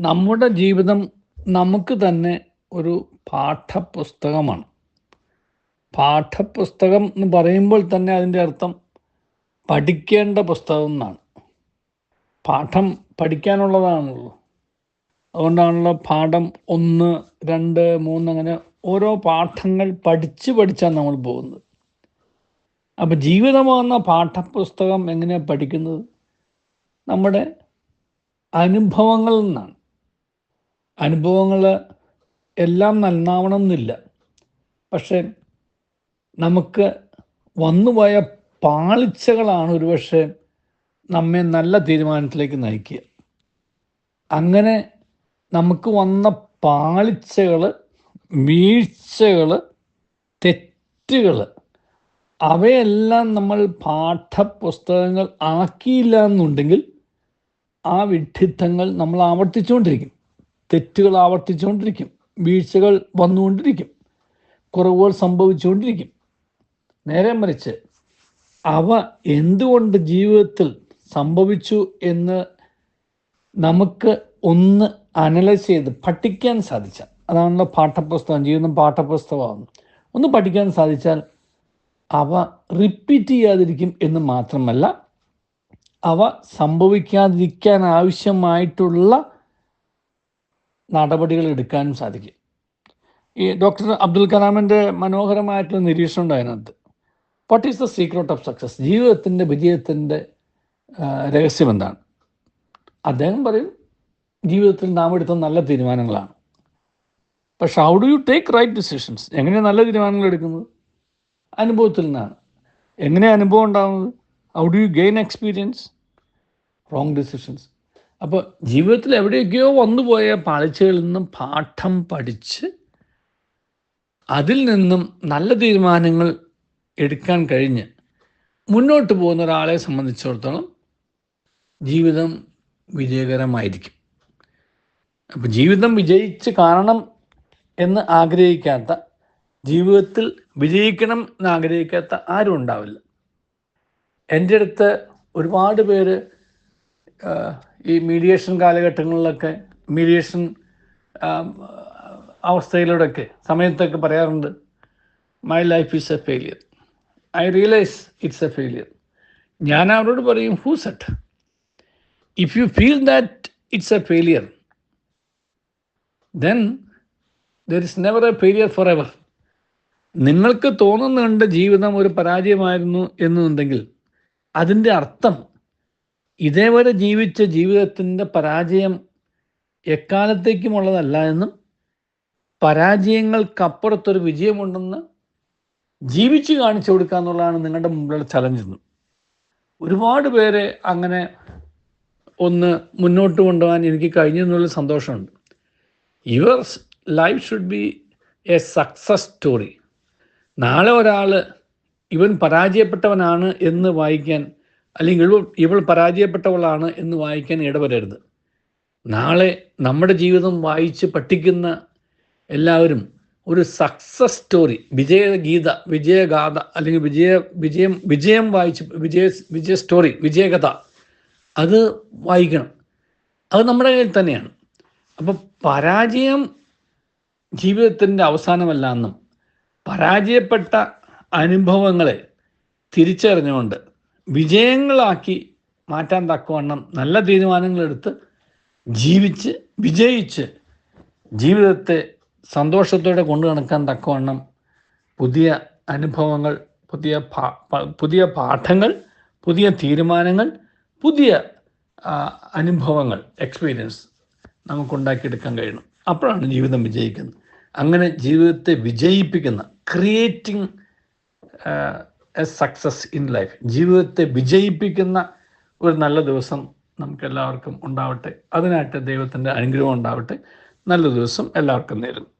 നമ്മുടെ ജീവിതം നമുക്ക് തന്നെ ഒരു പാഠപുസ്തകമാണ്. പാഠപുസ്തകം എന്ന് പറയുമ്പോൾ തന്നെ അതിന്റെ അർത്ഥം പഠിക്കേണ്ട പുസ്തകം എന്നാണ്. പാഠം പഠിക്കാനുള്ളതാണല്ലോ. അതുകൊണ്ടാണല്ലോ പാഠം ഒന്ന് രണ്ട് മൂന്ന് അങ്ങനെ ഓരോ പാഠങ്ങൾ പഠിച്ച് പഠിച്ചാണ് നമ്മൾ പോകുന്നത്. അപ്പം ജീവിതമാകുന്ന പാഠപുസ്തകം എങ്ങനെയാണ് പഠിക്കുന്നത്? നമ്മുടെ അനുഭവങ്ങളിൽ നിന്നാണ്. അനുഭവങ്ങൾ എല്ലാം നന്നാവണം എന്നില്ല പക്ഷെ നമുക്ക് വന്നുപോയ പാളിച്ചകളാണ് ഒരുപക്ഷെ നമ്മെ നല്ല തീരുമാനത്തിലേക്ക് നയിക്കുക. അങ്ങനെ നമുക്ക് വന്ന പാളിച്ചകൾ വീഴ്ചകൾ തെറ്റുകൾ അവയെല്ലാം നമ്മൾ പാഠപുസ്തകങ്ങൾ ആക്കിയില്ല എന്നുണ്ടെങ്കിൽ ആ വിഡ്ഢിത്തങ്ങൾ നമ്മൾ ആവർത്തിച്ചുകൊണ്ടിരിക്കും. തെറ്റുകൾ ആവർത്തിച്ചുകൊണ്ടിരിക്കും. വീഴ്ചകൾ വന്നുകൊണ്ടിരിക്കും. കുറവുകൾ സംഭവിച്ചുകൊണ്ടിരിക്കും. നേരെ മറിച്ച് അവ എന്തുകൊണ്ട് ജീവിതത്തിൽ സംഭവിച്ചു എന്ന് നമുക്ക് ഒന്ന് അനലൈസ് ചെയ്ത് പഠിക്കാൻ സാധിച്ചാൽ അതാണല്ലോ പാഠപുസ്തകം ജീവിതം പാഠപുസ്തകമാകുന്നു. ഒന്ന് പഠിക്കാൻ സാധിച്ചാൽ അവ റിപ്പീറ്റ് ചെയ്യാതിരിക്കും എന്ന് മാത്രമല്ല അവ സംഭവിക്കാതിരിക്കാൻ ആവശ്യമായിട്ടുള്ള നടപടികൾ എടുക്കാനും സാധിക്കും. ഈ ഡോക്ടർ അബ്ദുൽ കലാമിന്റെ മനോഹരമായിട്ടുള്ള നിരീക്ഷണം ഉണ്ട് അതിനകത്ത്. What is the secret of success ജീവിതത്തിന്റെ വിജയത്തിന്റെ രഹസ്യം എന്താണ്? അദ്ദേഹം പറയും ജീവിതത്തിൽ നാം എടുത്ത നല്ല തീരുമാനങ്ങളാണ്. പക്ഷെ how do you take right decisions എങ്ങനെയാണ് നല്ല തീരുമാനങ്ങൾ എടുക്കുന്നത്? അനുഭവത്തിൽ നിന്നാണ്. എങ്ങനെയാണ് അനുഭവം ഉണ്ടാകുന്നത് how do you gain experience wrong decisions അപ്പോൾ ജീവിതത്തിൽ എവിടെയൊക്കെയോ വന്നുപോയ പാളിച്ചകളിൽ നിന്നും പാഠം പഠിച്ച് അതിൽ നിന്നും നല്ല തീരുമാനങ്ങൾ എടുക്കാൻ കഴിഞ്ഞ് മുന്നോട്ട് പോകുന്ന ഒരാളെ സംബന്ധിച്ചിടത്തോളം ജീവിതം വിജയകരമായിരിക്കും. അപ്പോൾ ജീവിതം വിജയിച്ച് കാണണം എന്ന് ആഗ്രഹിക്കാത്ത ജീവിതത്തിൽ വിജയിക്കണം എന്ന് ആഗ്രഹിക്കാത്ത ആരും ഉണ്ടാവില്ല. എന്റെ അടുത്ത് ഒരുപാട് പേര് ഈ മീഡിയേഷൻ കാലഘട്ടങ്ങളിലൊക്കെ മീഡിയേഷൻ അവസ്ഥയിലൂടെയൊക്കെ സമയത്തൊക്കെ പറയാറുണ്ട് my life is a failure I realise it's a failure ഞാൻ അവരോട് പറയും who said if you feel that it's a failure then there is never a failure forever നിങ്ങൾക്ക് തോന്നുന്നുണ്ട് ജീവിതം ഒരു പരാജയമായിരുന്നു എന്നുണ്ടെങ്കിൽ അതിന്റെ അർത്ഥം ഇതേവരെ ജീവിച്ച ജീവിതത്തിന്റെ പരാജയം എക്കാലത്തേക്കുമുള്ളതല്ല എന്നും പരാജയങ്ങൾക്കപ്പുറത്തൊരു വിജയമുണ്ടെന്ന് ജീവിച്ച് കാണിച്ചു കൊടുക്കുക എന്നുള്ളതാണ് നിങ്ങളുടെ മുമ്പിലുള്ള ചലഞ്ച് എന്നും. ഒരുപാട് പേരെ അങ്ങനെ ഒന്ന് മുന്നോട്ട് കൊണ്ടുപോകാൻ എനിക്ക് കഴിഞ്ഞു എന്നുള്ള സന്തോഷമുണ്ട്. Your life should be a success story നാളെ ഒരാൾ ഇവൻ പരാജയപ്പെട്ടവനാണ് എന്ന് വായിക്കാൻ അല്ലെങ്കിൽ ഇവൾ ഇവൾ പരാജയപ്പെട്ടവളാണ് എന്ന് വായിക്കാൻ ഇടവരരുത്. നാളെ നമ്മുടെ ജീവിതം വായിച്ച് പഠിക്കുന്ന എല്ലാവരും ഒരു സക്സസ് സ്റ്റോറി വിജയഗീത വിജയഗാഥ അല്ലെങ്കിൽ വിജയ വിജയം വിജയം വായിച്ച് വിജയ വിജയ സ്റ്റോറി വിജയകഥ അത് വായിക്കണം. അത് നമ്മുടെ കയ്യിൽ തന്നെയാണ്. അപ്പം പരാജയം ജീവിതത്തിന്റെ അവസാനമല്ല എന്നും പരാജയപ്പെട്ട അനുഭവങ്ങളെ തിരിച്ചറിഞ്ഞുകൊണ്ട് വിജയങ്ങളാക്കി മാറ്റാൻ തക്കവണ്ണം നല്ല തീരുമാനങ്ങളെടുത്ത് ജീവിച്ച് വിജയിച്ച് ജീവിതത്തെ സന്തോഷത്തോടെ കൊണ്ടു നടക്കാൻ തക്കവണ്ണം പുതിയ അനുഭവങ്ങൾ പുതിയ പുതിയ പാഠങ്ങൾ പുതിയ തീരുമാനങ്ങൾ പുതിയ അനുഭവങ്ങൾ എക്സ്പീരിയൻസ് നമുക്കുണ്ടാക്കിയെടുക്കാൻ കഴിയണം. അപ്പോഴാണ് ജീവിതം വിജയിക്കുന്നത്. അങ്ങനെ ജീവിതത്തെ വിജയിപ്പിക്കുന്ന ക്രിയേറ്റിംഗ് സക്സസ് ഇൻ ലൈഫ് ജീവിതത്തെ വിജയിപ്പിക്കുന്ന ഒരു നല്ല ദിവസം നമുക്കെല്ലാവർക്കും ഉണ്ടാവട്ടെ. അതിനായിട്ട് ദൈവത്തിന്റെ അനുഗ്രഹം ഉണ്ടാവട്ടെ. നല്ല ദിവസം എല്ലാവർക്കും നേരുന്നു.